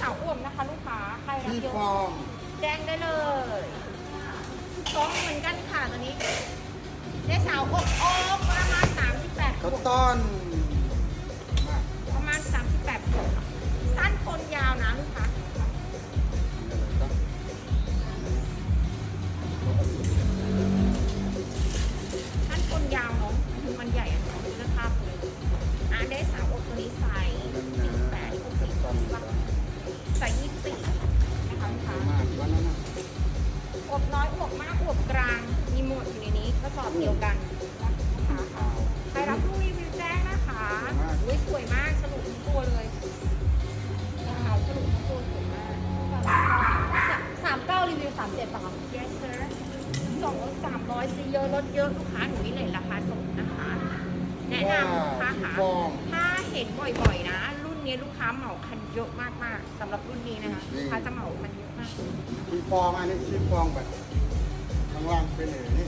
สาวอ้วมนะคะลูกค้าใครรับที่เยอะฟองแจ้งได้เลยสองเหมือนกันค่ะตัวนี้ เดสสาวอกอกประมาณ38ข้าวต้นมาประมาณ38ขวบสั้นคนยาวนะลูกค้า เห็นบ่อยๆนะ รุ่นนี้ลูกค้าเหมาคันเยอะมากๆสำหรับรุ่นนี้นะคะลูกค้าจะเหมาคันเยอะมากที่ฟองอันนี้ที่ฟองแบบข้างล่างเป็นอย่างนี้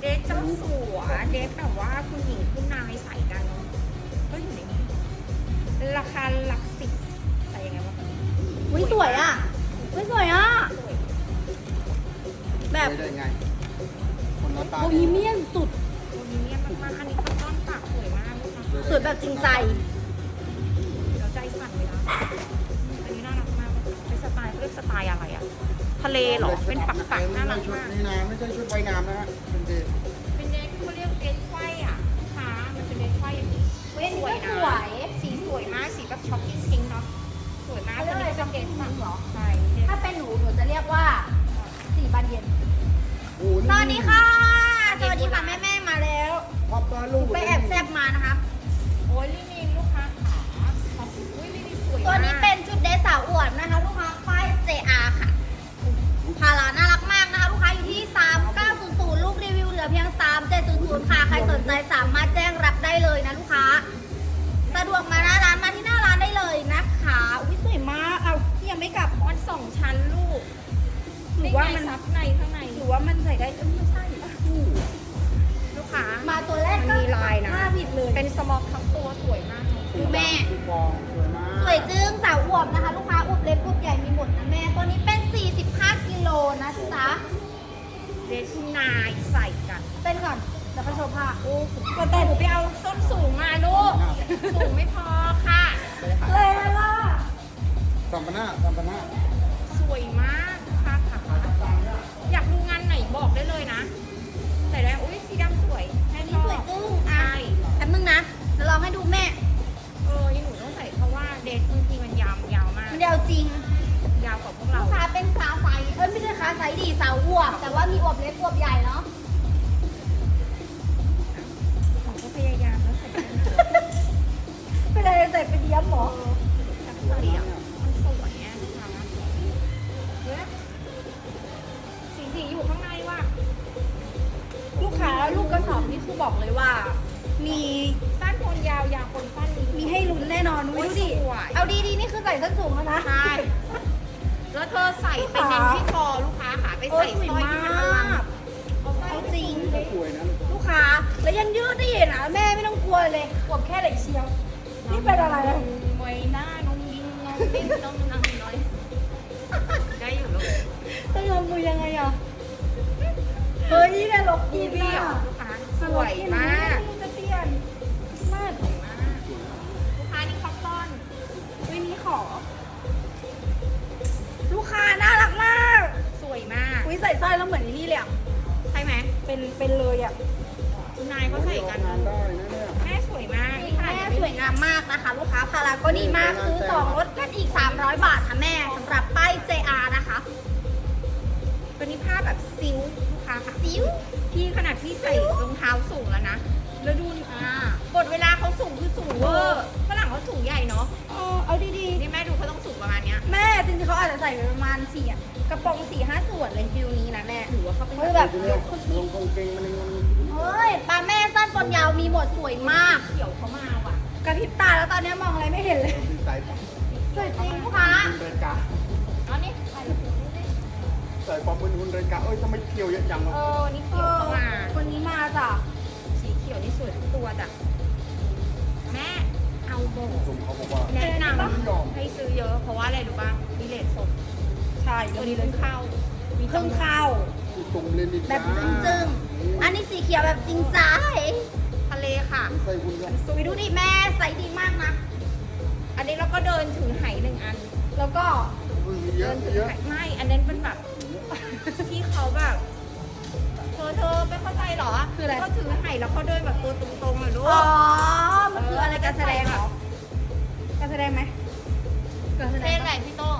เดทเจ้าสัวเดทแบบว่าคุณหญิงคุณนายใส่กันก็อยู่ในนี้ราคาหลักสิบใส่ยังไงวะอุ้ยสวยอะอุ้ยสวยอะ สวยแบบได้ไง คนหน้าตาโบฮีเมียนสุดตัวนี้เนี่ยมากๆอันนี้ก็ต้อนปากสวยมากลูกค้า สวยแบบจริงใจ เดี๋ยวใจสั่นเลยนะอันนี้น่ารักมากเป็นสไตล์เขาเรียกสไตล์อะไรอะทะเลเหรอ เป็นปักปักๆน่ารักชุดมากนี้นะไม่ใช่ชุดว่ายน้ำนะฮะเป็นเดทเป็นเดทเขาเรียกเดทไฟอะลูกค้ามันเป็นเดทไฟอย่างนี้เว้ยนี่ก็นะสวย สีสวยมาก สีแบบช็อกกิ้งพิงค์เนาะ สวยมากเขาเรียกอะไรตัวนี้เป็นเดทช็อกกิ้งพิงค์เหรอ ใช่เดทถ้าเป็นหนูหนูจะเรียกว่าสีบานเย็น โอ้โหสวัสดีค่ะ สวัสดีค่ะแม่แม่ๆมาแล้ว พอปลาลูกไปแอบแซบมานะคะโอ้ยลินินลูกค้าขาขอบคุณอุ้ยลินินสวยมากตัวนี้เป็นชุดเดรสสาวอวดนะคะ ลูกค้าป้าย JR ค่ะ พาราน่ารักมากนะคะลูกค้าอยู่ที่ 3900 ลูกรีวิวเหลือเพียง 3700 ค่ะ ใครสนใจสามารถแจ้งรับได้เลยนะลูกค้า สะดวกมาหน้าร้านมาที่หน้าร้านได้เลยนะคะอุ้ยสวยมาก เอาที่ยังไม่กลับมันสองชั้นลูกหรือว่ามันซับในข้างในหรือว่ามันใส่ได้เอ้ยไม่ใช่ลูกค้ามาตัวแรกมันมีลายนะผ้าผิดเลยเป็นสมอกทั้งตัวสวยมาก ดูแม่ที่ฟองสวยมากสวยจึ้งสาวอวบนะคะ ลูกค้าอวบเล็กอวบใหญ่มีหมดนะแม่ ตัวนี้เป็น 45 กิโลนะจ๊ะเดชินายใส่กันเต้นก่อนเดี๋ยวไปโชว์ผ้าโอ้ก็แต่หนูไปเอาส้นสูงมาลูก สูงไม่พอค่ะ เลยล่ะสัมปนาสัมปนาสวยมากค่ะค่ะ อยากดูงานไหนบอกได้เลยนะ ใส่ได้ อุ้ยสีดำสวยแม่อันชนี้อบสวยจึ้งใช่อะแป๊บนึงนะเดี๋ยวลองให้ดูแม่ เพราะว่าเดทบางทีมันยาวยาวมาก มันเดียวจริง ยาวกว่าพวกเรา ลูกค้าเป็นขาไซส์เอ้ยไม่ใช่ขาไซส์ดีสาวอวบแต่ว่ามีอวบเล็กอวบใหญ่เนาะ ผมก็พยายามแล้วใส่ได้นะเป็นอะไรใส่เป็นเดียมหรอแต่ใส่อะมันสวยไงลูกค้าเฮ้ยสีสีอยู่ข้างในว่ะลูกค้าลูกกระสอบนี่คือบอกเลยว่า มี สั้นคนยาวยาวคนสั้นนี้ มีให้ลุ้นแน่นอนดูดิสวย เอาดีๆนี่คือใส่ส้นสูงแล้วนะ ใช่แล้วเธอใส่ไปเน้นที่คอลูกค้าค่ะไปใส่สร้อยที่มันอลังเอาสร้อยเอาจริง ก็สวยนะลูกค้า แล้วยังยืดได้อีกนะแม่ไม่ต้องกลัวเลยกวบแค่เหล็กเชียว นี่เป็นอะไรอะมวยหน้าน้องยิงน้องดิ้นน้องนังน้อยได้อยู่ลูกต้องยอมมือยังไงอะ เฮ้ยนี่แหละหลบดีดีพี่อะลูกค้าสวยมาก ขอ ลูกค้าน่ารักมากสวยมากอุ้ยใส่สร้อยแล้วเหมือนนี่เลยอะใช่ไหมเป็นเป็นเลยอะคุณนายเขาใส่กันงานได้นะเนี่ย แม่สวยมากแม่สวยงามมากนะคะ ลูกค้าพาราก็ดีมากซื้อสองลดกันอีก 300 บาทค่ะแม่สำหรับป้าย JR นะคะตัวนี้ผ้าแบบซิลลูกค้าค่ะซิ้วพี่ขนาดพี่ใส่รองเท้าสูงแล้วนะ แล้วดูนี่อ่ากดเวลาเขาสูงคือสูงเวอร์ฝรั่ง เขาสูงใหญ่เนาะเออเอาดีนี่แม่ดูเขาต้องสูงประมาณเนี้ยๆ แม่จริงๆเขาอาจจะใส่ไปประมาณสี่อะกระโปรงสี่ห้าส่วนเลยฟิลนี้นะแม่ถือว่าเขาเป็นเฮ้ยแบบทีเนี้ยลงกางเกงมันมันเฮ้ยปลาแม่สั้นปนยาวมีหมดสวยมากเขียวเขามาว่ะกระพริบตาแล้วตอนนี้มองอะไรไม่เห็นเลยที่ใส่ปะสวยจริงลูกค้าหุ่นเดินกาเอานี่ใส่ถุงนี่ดิใส่ปอบเป็นหุ่นเดินกาเอ้ยทำไมเกี่ยวเยอะจังเอวะอนี่เอเขียวอเขามา คนนี้มาจ้ะสีเขียวนี่สวยทุกตัวจ้ะแม่ เอาโบผมเขาบอกว่าแนะนำให้ซื้อเยอะ เพราะช่ตัวตัวนี้นี้เลเพิ่ยงเข้ามีเพิ่งเข้าที่ตุ่มเลนดิแบบจึ้งๆอันนี้สีเขียวแบบจริงใจทะเลค่ะใส่คุณกันสวยดูดิแม่ใส่ดีมากนะ อันนี้เราก็เดินถือไหหนึ่งอัน แล้วก็เยเดิอะนถือเยอะไหไม่ อันนั้นเป็นแบบที่เขาแบบเธ อเธอไม่เข้าใจเหรอคืออะไรก็ถือไหแล้วเขาเดินแบบตัวตรงๆอะลูกอ๋อ มันคืออะไรการแสดงเหรอการแสดงไหมการแสดเพลงงอะไรปะพี่โต้ง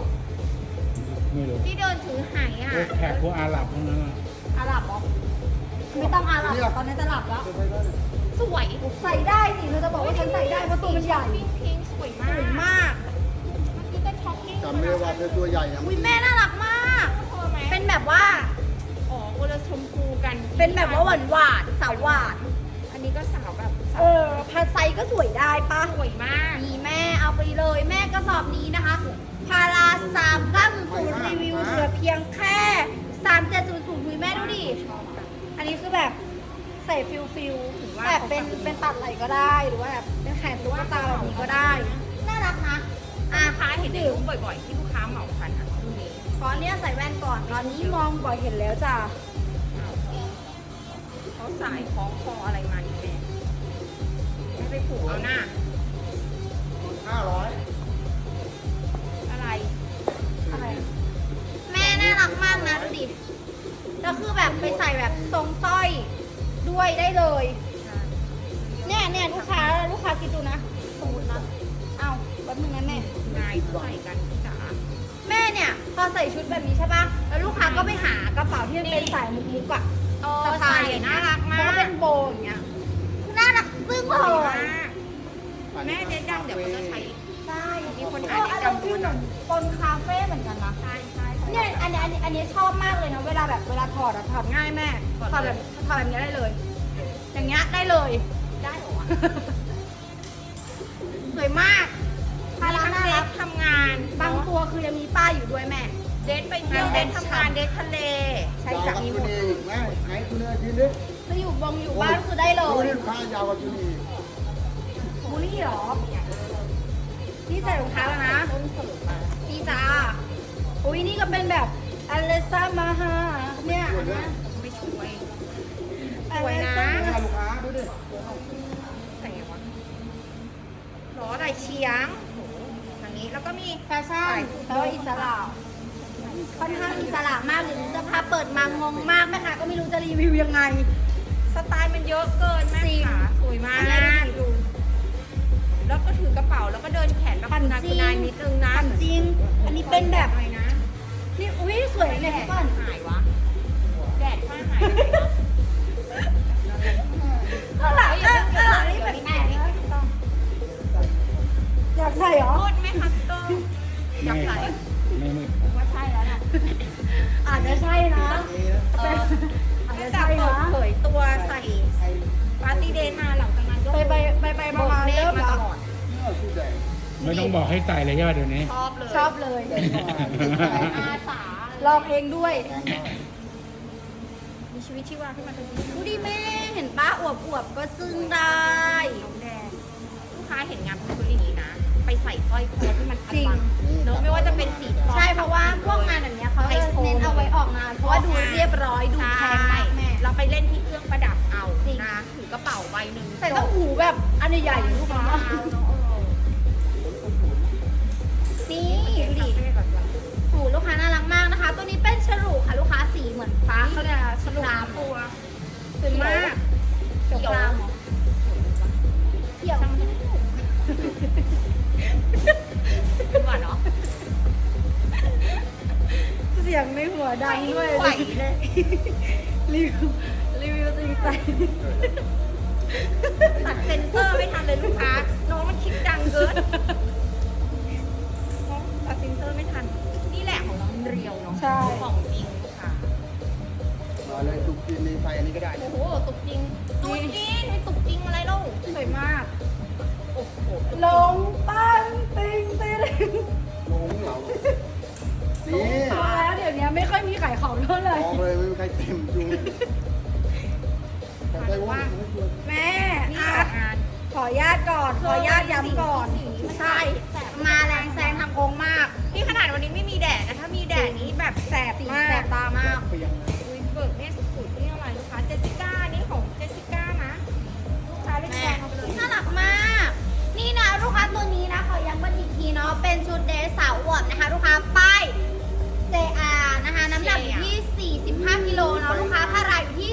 ไม่รู้ที่เดินถือไหอะพวกแขกพวกอาหรับพวกนั้นอะอาหรับเหรอไม่ต้องอาหรับหรอกตอนนี้จะหลับแล้วจะไปได้เนี่ยสวยใส่ได้สิเธอจะบอกว่าฉันใส่ได้เพราะตัวมันใหญ่พิงพิงสวยสมากวยมากเมื่อกี้ก็ช็อกกิ้งจำไม่ได้ว่าเธอตัวใหญ่นะอุ้ยแม่น่ารักมาก เธอไหมเป็นแบบว่าอ๋อ คนละชมพูกันเป็นแบบว่าหวานหวานๆสาวหวานอันนี้ก็สาวแบบสาเอวอพาไซก็สวยได้ปะสวยมากนี่แม่เอาไปเลยแม่กระสอบนี้นะคะ พาราสามเก้าศูนย์รีวิวเหลือเพียงแค่สามเจ็ดศูนย์ศูนย์แม่ดูดิอันนี้คือแบบใส่ฟิลฟิลแบบเป็นเป็นตัดไหลก็ได้หรือว่าแบบเป็นแขนตุ๊กตาแบบนี้ก็ได้ น่ารักนะอะลูกค้าเห็นในรูปบ่อยๆ ที่ลูกค้าเหมาพันอะรุ่นนี้ขอเนี่ยใส่แว่นก่อนตอนนี้มองบ่อยเห็นแล้วจ้ะ เขาสายคล้องคออะไรมานี่แม่ไม่ไปผูกเอาหน้า ห้าร้อยอะไร อะไร แม่น่ารักมากนะดูดิ แล้วคือแบบไปใส่แบบทรงสร้อยด้วยได้เลย เนี่ยเนี่ยลูกค้าลูกค้าคิดดูนะสมมตินะ เอาแป๊บนึงนะแม่ นายใส่กันพี่จ๋าแม่เนี่ยพอใส่ชุดแบบนี้ใช่ปะแล้วลูกค้าก็ไปหากระเป๋าที่มันเป็นสายมุกมุกๆอะ โอ้สะพาใส่ยน่ารักมาแล้วกก็เป็นโบว์อย่างเงี้ยน่ารักซึ้งเลสวยยมากแม่เจ๊ดังเดี๋ยวเขาจะใช้ ใช่มีคนเออ่านอในอารกำมณ์มืฟิอลหเหน่มืออยนปนคาเฟ่เหมือนกันนะ ใช่ใช่เนี่ยอันนี้อันนี้อันนี้ชอบมากเลยนะเวลาแบบเวลาถอดอะถอดง่ายแม่ถอดแบบถอดแบบนี้ได้เลย อย่างเงี้ยได้เลย ได้เหรอวะสวยมากพามีราทั้งน่าเดรัทกทำงานบางตัวคือยังมีป้ายอยู่ด้วยแม่ เดทไปเที่ยวเดททำงานเดททะเล ใช่ยาวจ้ะกับมีหจุมดนีอีกแม่ไหนคุณเนยทีนี้จะอยู่บงอยู่บ้านคือได้เลดูยนี่ลูกค้ายาวกับจุนีบูลลี่เหรอนี่ใส่รองเท้าแล้วนะต้นเสริมมานี่จ้าอุ้ยนี่ก็เป็นแบบอเลซ่ามาฮาเนี่ยอันเนี้ยไม่ช่วยอสวยเลนะซ่าหน้าลูกค้าดูดิใส่ไงวะล้อไหลเฉียงโอ้โหทางนี้แล้วก็มีแฟชั่นแล้วาอิสระ ค่อนข้างอิสระมากหรือเสื้อผ้าเปิดมางงมากแม่ค่ะก็ไม่รู้จะรีวิวยังไง สไตล์มันเยอะเกินแม่จริง ขาสวยมากอันนี้ดูดิดูแล้วก็ถือกระเป๋าแล้วก็เดินแขนแบบพันคุณนายจริคุณงนายนิดนึงนะพันจริง อันนี้เป็นแบบอะไรนะ นี่อุ้ยสวยเลยแดพี่ดก่อนหายวะแดดผ้าหายไปไหน เลยใช่ป่ะเดี๋ยวนี้ ชอบเลยชอบเลยแดงก็อาสาลองเองด้วย มีชีวิตชีวาขึ้นมาทันทีดูดิแม่เห็นป้าอวบอวบๆก็ซึ้งได้น้องแดง ลูกค้าเห็นงานพุทธอย่างนี้นะ ไปใส่สร้อยคอที่มันพันจริงบังเนอะไม่ว่าจะเป็นสีทองใช่เพราะว่าพวกงานแบบเนี้ยเขาจะเน้นเอาไว้ออกงาน เพราะว่าดูเรียบร้อยดูแพงมากแม่ เราไปเล่นที่เครื่องประดับเอาจริง นะถือกระเป๋าใบหนึ่งใส่ต้องหูแบบอันใหญ่ๆลูกค้านี่ ดูดิหูลูกค้าน่ารักมากนะคะ ตัวนี้เป็นฉลุค่ะ ลูกค้าสีเหมือนฟ้าเขาเรียกอะไรฉลุครามตัวสวยมากเขียวรามเหรอเขียวเนหวานเนาะเสียงในหัวดังด้วยไหวเลยรีวิวรีวิวจริงใจตัดเซนเซอร์ไม่ทันเลยลูกค้าน้องมันคิดดังเกิน งลงเหรอนี่พอแล้วเดี๋ยวนี้ไม่ค่อยมีขายของเท่าไหร่มองเลยไม่มีใครเต็มจุงแต่ใจว่างแม่นี่อะออกงานขออนุญาตก่อน ขออนุญาตย้ำก่อนสีสีใช่ มาแรงแซงทางโค้งมากนี่ขนาดวันนี้ไม่มีแดดนะ ถ้ามีแดดนี้แบบแสบสีมาแสกบตามาก เปลี่ยน สสาวอวบนะคะลูกค้าป้าย JR นะคะน้ำหนักอยู่ที่ 45 กิโลเนาะลูกค้าผ้ารายอยู่ที่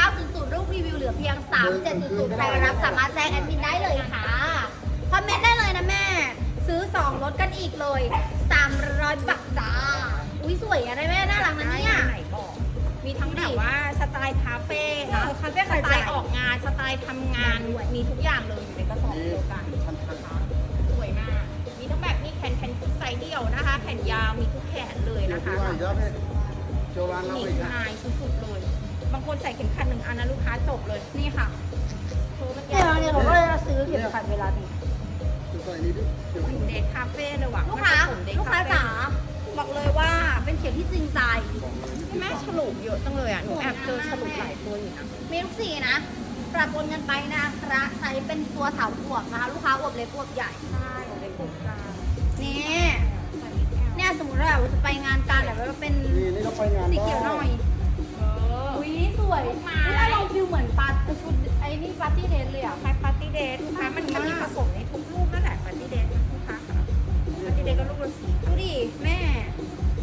3900รูปรีวิวเหลือเพียง 3700ใครรับสามารถแจ้งแอดมินได้เลยค่ะคอมเมนต์ได้เลยนะแม่ ซื้อ 2 ลดกันอีกเลย 300บาทจ้า อุ้ยสวยอะได้แม่น่ารักนะเนี่ย ไหนบอกมีทั้งแบบว่าสไตล์คาเฟ่นะเออคาเฟ่สขายไตจ่ายล์ออกงานสไตล์ทำงานมีทุกอย่างเลยอยู่ในกระสอบนี่เดียวกันชันชันน ส์เดี่ยวนะคะแขนยาวมีทุกแขนเลยเดี๋ยวนะที่คะว่าอีกแล้วพี่โจร้านเรานี่อีกนายสุดๆเลย บางคนใส่เข็มขัดหนึ่งอันนะลูกค้าจบเลย นี่ค่ะโชว์กันเนี่ยเนี่ยผมก็เลยจะซื้อเข็มขัดเวลานี้ดูใส่นี้ดิเดี๋ยวเดทคาเฟ่เลยว่ะลูกค้ามันผสมเดทลูกค้าเฟ่จ๋าบอกเลยว่าเป็นเข็มที่จริงใจบอกเลยนี่แม่ฉลุเยอะจังเลยอะหนูแอบเจอฉลุหลายตัวอยู่นะมีทุกสีนะปรับปนกันไปนะคะใช้เป็นตัวสาวอวบนะคะลูกค้าอวบเล็กอวบใหญ่ใช่เดทกลุ่มกลาง นี่เนี่ยสมมติว่าเราจะไปงานการแบบว่าเป็นนี่นี่เราไปงานสีเขียวหน่อยเอออุ้ยสวยลูกไม้นี่เราลองฟิลเหมือนปาร์ตี้ชุดไอ้นี่ปาร์ตี้เดนเลยอะคล้ายปาร์ตี้เดทลูกค้ามันมันมีผสมในทุกลูกนั่นแหละปาร์ตี้เดทลูกค้าค่ะปาร์ตี้เดทก็ลูกละสี่ดูดิแม่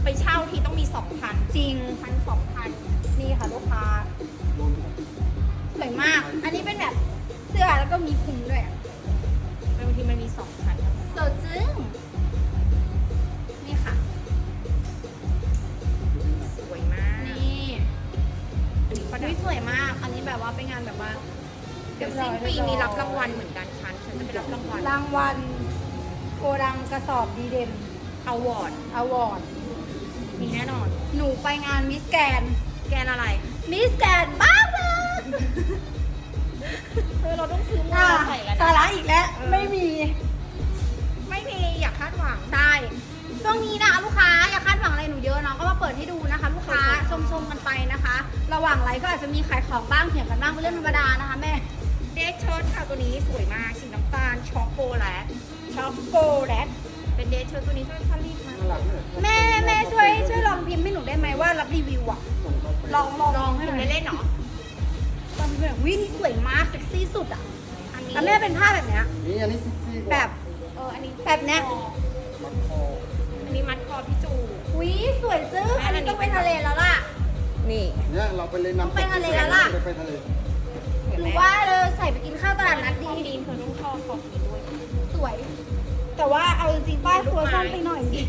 ไปเช่าทีต้องมีสองพันจริงพันสองพันนี่ค่ะลูกค้าสวยมาก อันนี้เป็นแบบเสื้อแล้วก็มีพุงด้วยอะบางทีมันมีสองางวัลรางวัลโกดังกระสอบดีเด่นอวอร์ดอวอร์ดมีแน่นอน หนูไปงานมิสแกน แกนอะไร มิสแกนบ้างเลยเออเราต้องซื้อมาอะใส่กันสานะระอีกแล้วเออไม่มี ไม่มีอย่าคาดหวังใช่ช่วงนี้นะคะลูกค้าอย่าคาดหวังอะไรหนูเยอะเนาะก็มาเปิดให้ดูนะคะ ลูกค้าชมชมๆกันไปนะคะ ระหว่างไลฟ์ก็อาจจะมีขายของบ้างเถียงกันบ้างเป็นเรื่องธรรมดานะคะแม่ เดทเชิ้ตค่ะตัวนี้สวยมากสีน้ำตาลช็อกโกแลตช็อกโกแลตเป็นเดทเชิ้ตตัวนี้ด้วยถ้ารีบมาน่ารักเนี่ยแม่แม่ช่วยช่วยลองพิมพ์ให้หนูได้ไหมว่ารับรีวิวอะส่งเข้าไปลองลองลองให้กิหนน่อยเล่นๆเนาะลองพิมพ์แบบวินี่สวยมากเซ็กซี่สุดอะอันนี้แล้วแม่เป็นผ้าแบบเนี้ยนี่อันนี้ซิกซี่กว่าแบบเอออันนี้แบบเนี้ยมัดคออันนี้มัดคอพี่จูวิสวยจึ้งแม่อันอันนี้นี้ต้องไปทะเลแล้วล่ะนี่เนี่ยเราไปเล่นน้ำไปทะเลแล้วล่ะไปทะเล หรือว่าเราใส่ไปกินข้าวตลาดนัดคอดีดีนเธอต้องชอบคอดีนด้วย สวย แต่ว่าเอาจริงๆป้าตัวสั้นไปหน่อยสิ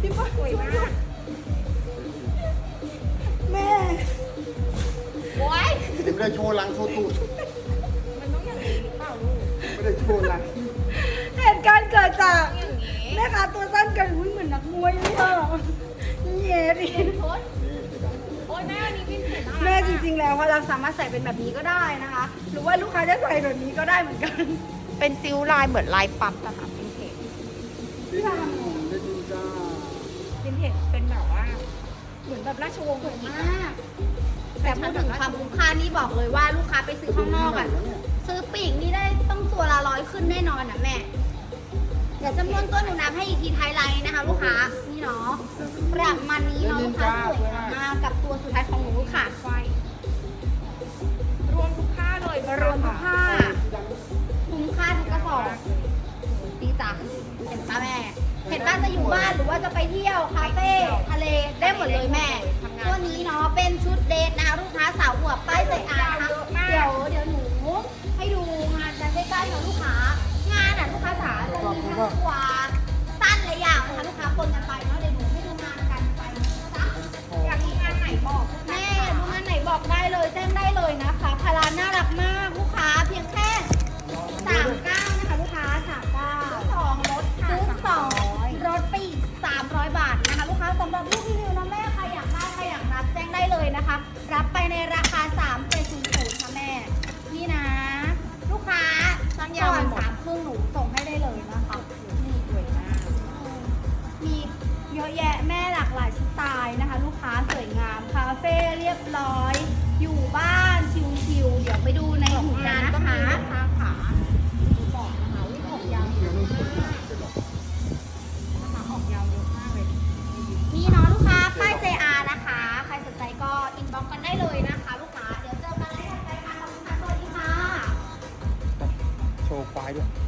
พี่ป้าสวยมากแม่โอ้ยเดี๋ยวไม่ได้โชว์หลังโชว์ตูดมันต้องอย่างนี้หรือเปล่าลูกไม่ได้โชว์หลังเหตุการณ์เกิดจากต้องอย่างนี้แม่ค้าตัวสั้นเกินหุ้ยเหมือนนักมวยเลยอะเย้ดิ โพสโอ้ย แม่อันนี้วินเทจน่ารักแม่จริงๆแล้วเราสามารถใส่เป็นแบบนี้ก็ได้นะคะ หรือว่าลูกค้าจะใส่แบบนี้ก็ได้เหมือนกัน เป็นซิลลายเหมือนลายปั๊บอะค่ะวินเทจพี่ทำได้ดูจ้าวินเทจเป็นแบบว่า เหมือนแบบราชวงศ์สวยอีกมาก แต่พูดถึงความคุ้มค่านี่บอกเลยว่าลูกค้าไปซื้อข้างนอกอะซื้อปีกนี่ได้ต้องตัวละร้อยขึ้นแน่นอนอะแม่ เดี๋ยวจำนวนตัวหนูนับให้อีกทีไทย ประมาณนี้เนาะลูกค้าสวยมากกับตัวสุดท้ายของหนูค่ะไฟรวมทุกผ้าเลยรวมทุกผ้าคุ้มค่าทุกกระสอบดีจ้ะเห็นปะแม่ เห็นป้าจะอยู่บ้านหรือว่าจะไปเที่ยวคาเฟ่ทะเลได้หมดเลยแม่ตัวนี้เนาะเป็นชุดเดทนะลูกค้าสาวอวป้ายใจอาร์นะคะเดี๋ยวเดี๋ยวหนูให้ดูงานกันใกล้ๆเนาะลูกค้างานอะลูกค้าจ๋าจะมีทั้งตัวสั้นและยาวนะคะลูกค้า อะแยะแม่หลากหลายสไตล์นะคะ ลูกค้าสวยงามคาเฟ่เรียบร้อย อยู่บ้านชิวๆเดี๋ยวไปดูในหุ่นงานนะคะขาขาบอกนะคะวิ่งออกยาวเยอะมากนะออกยาวเยอะมากเลยนี่เนาะลูกค้าป้าย JR นะคะ ใครสนใจก็อินบ็อกกันได้เลยนะคะ ลูกค้าเดี๋ยวเจอกันในถัดไปค่ะขอบคุณค่ะสวัสดีค่ะโชว์ควายด้วย